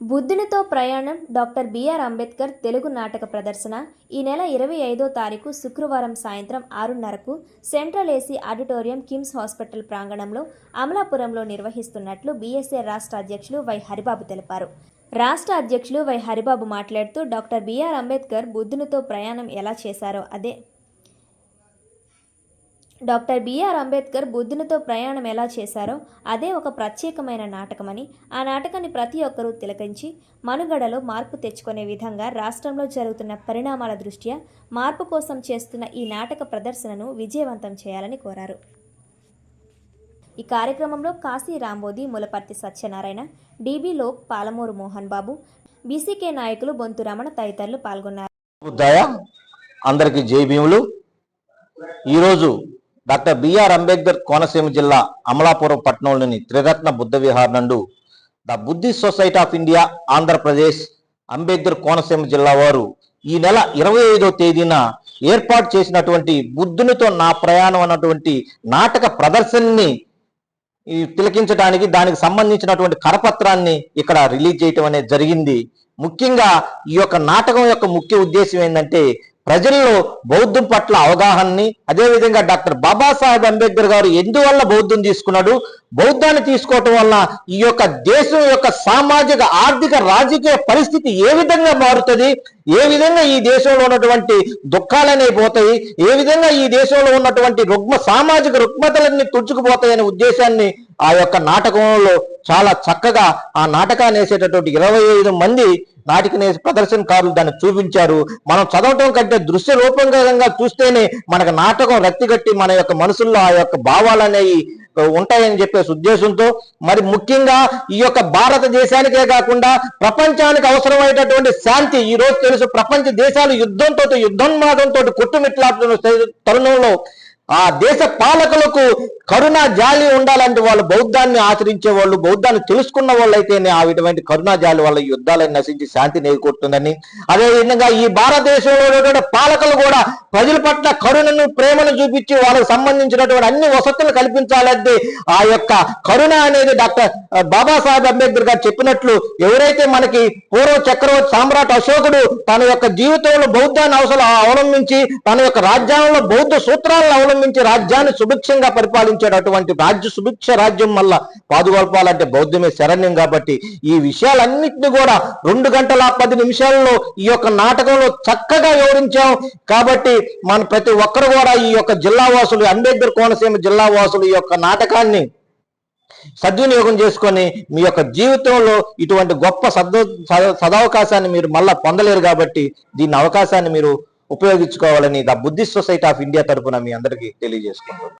బుద్ధునితో ప్రయాణం doctor BR Ambedkar Telugu నాటక ప్రదర్శన ఈ నెల ఇరవై ఐదో తారీఖు శుక్రవారం సాయంత్రం ఆరున్నరకు central AC auditorium KIMS hospital ప్రాంగణంలో అమలాపురంలో నిర్వహిస్తున్నట్లు బీఎస్ఏ రాష్ట్ర అధ్యక్షులు వై హరిబాబు తెలిపారు. రాష్ట్ర అధ్యక్షులు వై హరిబాబు మాట్లాడుతూ డాక్టర్ బిఆర్ అంబేద్కర్ బుద్ధునితో ప్రయాణం ఎలా చేశారో అదే డాక్టర్ బిఆర్ అంబేద్కర్ బుద్ధునితో ప్రయాణం ఎలా చేశారో అదే ఒక ప్రత్యేకమైన నాటకమని ఆ నాటకాన్ని ప్రతి ఒక్కరూ తిలకించి మనుగడలో మార్పు తెచ్చుకునే విధంగా రాష్ట్రంలో జరుగుతున్న పరిణామాల దృష్ట్యా మార్పు కోసం చేస్తున్న ఈ నాటక ప్రదర్శనను విజయవంతం చేయాలని కోరారు. ఈ కార్యక్రమంలో కాశీ రాంబోది ములపర్తి సత్యనారాయణ డీబీ లోక్ పాలమూరు మోహన్ బాబు బీసీకే నాయకులు బొంతు రమణ తదితరులు పాల్గొన్నారు. అందరికీ జై భీములు. ఈరోజు డాక్టర్ బిఆర్ అంబేద్కర్ కోనసీమ జిల్లా అమలాపురం పట్టణంలోని త్రిరత్న బుద్ధ విహార్ నందు the Buddhist society of India Andhra Pradesh Ambedkar Konaseema జిల్లా వారు ఈ నెల ఇరవై ఐదో తేదీన ఏర్పాటు చేసినటువంటి బుద్ధునితో నా ప్రయాణం అన్నటువంటి నాటక ప్రదర్శనని తిలకించడానికి దానికి సంబంధించినటువంటి కరపత్రాన్ని ఇక్కడ రిలీజ్ చేయటం అనేది జరిగింది. ముఖ్యంగా ఈ యొక్క నాటకం యొక్క ముఖ్య ఉద్దేశం ఏంటంటే ప్రజల్లో బౌద్ధం పట్ల అవగాహనని అదేవిధంగా డాక్టర్ బాబాసాహెబ్ అంబేద్కర్ గారు ఎందువల్ల బౌద్ధం తీసుకున్నాడు? బౌద్ధాన్ని తీసుకోవటం వల్ల ఈ యొక్క దేశం యొక్క సామాజిక ఆర్థిక రాజకీయ పరిస్థితి ఏ విధంగా మారుతుంది? ఏ విధంగా ఈ దేశంలో ఉన్నటువంటి దుఃఖాలనే పోతాయి? ఏ విధంగా ఈ దేశంలో ఉన్నటువంటి రుగ్మ సామాజిక రుగ్మతలన్నీ తుడుచుకుపోతాయనే ఉద్దేశాన్ని ఆ యొక్క నాటకంలో చాలా చక్కగా ఆ నాటకాన్ని వేసేటటువంటి ఇరవై ఐదు మంది నాటికనే ప్రదర్శనకారులు దాన్ని చూపించారు. మనం చదవటం కంటే దృశ్య రూపంగా చూస్తేనే మనకు నాటకం రక్తిగట్టి మన యొక్క మనసుల్లో ఆ యొక్క భావాలు అనేవి ఉంటాయని చెప్పేసి ఉద్దేశంతో మరి ముఖ్యంగా ఈ యొక్క భారతదేశానికే కాకుండా ప్రపంచానికి అవసరమైనటువంటి శాంతి ఈ రోజు తెలుసు. ప్రపంచ దేశాలు యుద్ధంతో యుద్ధోన్మాదంతో కొట్టుమిట్లాడుతున్న తరుణంలో ఆ దేశ పాలకులకు కరుణ జాలి ఉండాలంటే వాళ్ళు బౌద్ధాన్ని ఆచరించే వాళ్ళు బౌద్ధాన్ని తెలుసుకున్న వాళ్ళైతేనే ఆ విధమైన కరుణా జాలి వాళ్ళ యుద్ధాలను నశించి శాంతి నేర్కొడుతుందని అదేవిధంగా ఈ భారతదేశంలో ఉన్నటువంటి పాలకులు కూడా ప్రజల పట్ల కరుణను ప్రేమను చూపించి వాళ్ళకు సంబంధించినటువంటి అన్ని వసతులు కల్పించాలంటే ఆ యొక్క కరుణ అనేది డాక్టర్ బాబాసాహెబ్ అంబేద్కర్ గారు చెప్పినట్లు ఎవరైతే మనకి పూర్వ చక్రవర్తి సామ్రాట్ అశోకుడు తన యొక్క జీవితంలో బౌద్ధాన్ని అవసరం అవలంబించి తన యొక్క రాజ్యాంగంలో బౌద్ధ సూత్రాలను అవలంబించి రాజ్యాన్ని సుభిక్షంగా అటువంటి రాజ్య సుభిక్ష రాజ్యం వల్ల పాదుగొల్పాలంటే బౌద్ధమే శరణ్యం కాబట్టి ఈ విషయాలన్నింటినీ కూడా రెండు గంటల పది నిమిషాల్లో ఈ యొక్క నాటకంలో చక్కగా వివరించాం. కాబట్టి మన ప్రతి ఒక్కరు కూడా ఈ యొక్క జిల్లా వాసులు అంబేద్కర్ కోనసీమ జిల్లా వాసులు ఈ యొక్క నాటకాన్ని సద్వినియోగం చేసుకొని మీ యొక్క జీవితంలో ఇటువంటి గొప్ప సద్ సదవకాశాన్ని మీరు మళ్ళా పొందలేరు కాబట్టి దీని అవకాశాన్ని మీరు ఉపయోగించుకోవాలని the Buddhist society of India తరఫున మీ అందరికీ తెలియజేసుకుంటున్నాను.